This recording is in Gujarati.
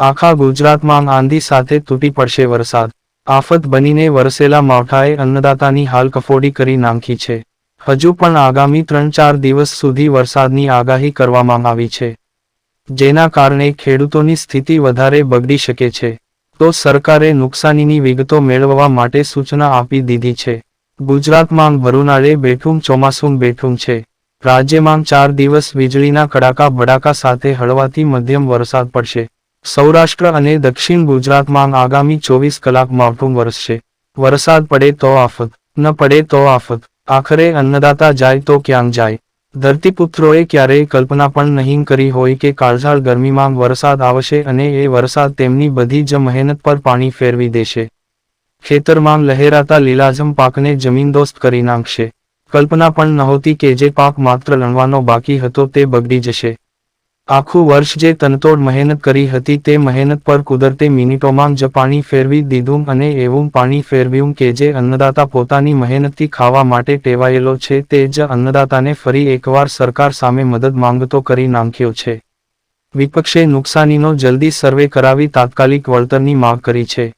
આખા ગુજરાતમાં આંધી સાથે તૂટી પડશે વરસાદ. આફત બનીને વરસેલા માવઠાએ અન્નદાતાની હાલ કફોડી કરી નાખી છે. હજુ પણ આગામી ત્રણ ચાર દિવસ સુધી વરસાદની આગાહી કરવામાં આવી છે. જેના કારણે ખેડૂતોની સ્થિતિ વધારે બગડી શકે છે. તો સરકારે નુકસાનીની વિગતો મેળવવા માટે સૂચના આપી દીધી છે. ગુજરાતમાં ભરૂનાળે બેઠું ચોમાસું બેઠું છે. રાજ્યમાં ચાર દિવસ વીજળીના કડાકા ભડાકા સાથે હળવાથી મધ્યમ વરસાદ પડશે. સૌરાષ્ટ્ર અને દક્ષિણ ગુજરાતમાં આગામી ચોવીસ કલાક માવઠું વરસશે વરસાદ પડે તો આફત, ન પડે તો આફત, આખરે અન્નદાતા જાય તો ક્યાં જાય? ધરતીપુત્રોએ ક્યારેય કલ્પના પણ નહીં કરી હોય કે કાળઝાળ ગરમીમાં વરસાદ આવશે અને એ વરસાદ તેમની બધી જ મહેનત પર પાણી ફેરવી દેશે. ખેતરમાં લહેરાતા લીલાજમ પાકને જમીનદોસ્ત કરી નાખશે. કલ્પના પણ નહોતી કે જે પાક માત્ર લણવાનો બાકી હતો તે બગડી જશે. આખું વર્ષ જે તનતોડ મહેનત કરી હતી તે મહેનત પર કુદરતે મિનિટોમાં જ પાણી ફેરવી દીધું અને એવું પાણી ફેરવ્યું કે જે અન્નદાતા પોતાની મહેનતથી ખાવા માટે ટેવાયેલો છે તે જ અન્નદાતાને ફરી એકવાર સરકાર સામે મદદ માંગતો કરી નાખ્યો છે. વિપક્ષે નુકસાનીનો જલ્દી સર્વે કરાવી તાત્કાલિક વળતરની માગ કરી છે.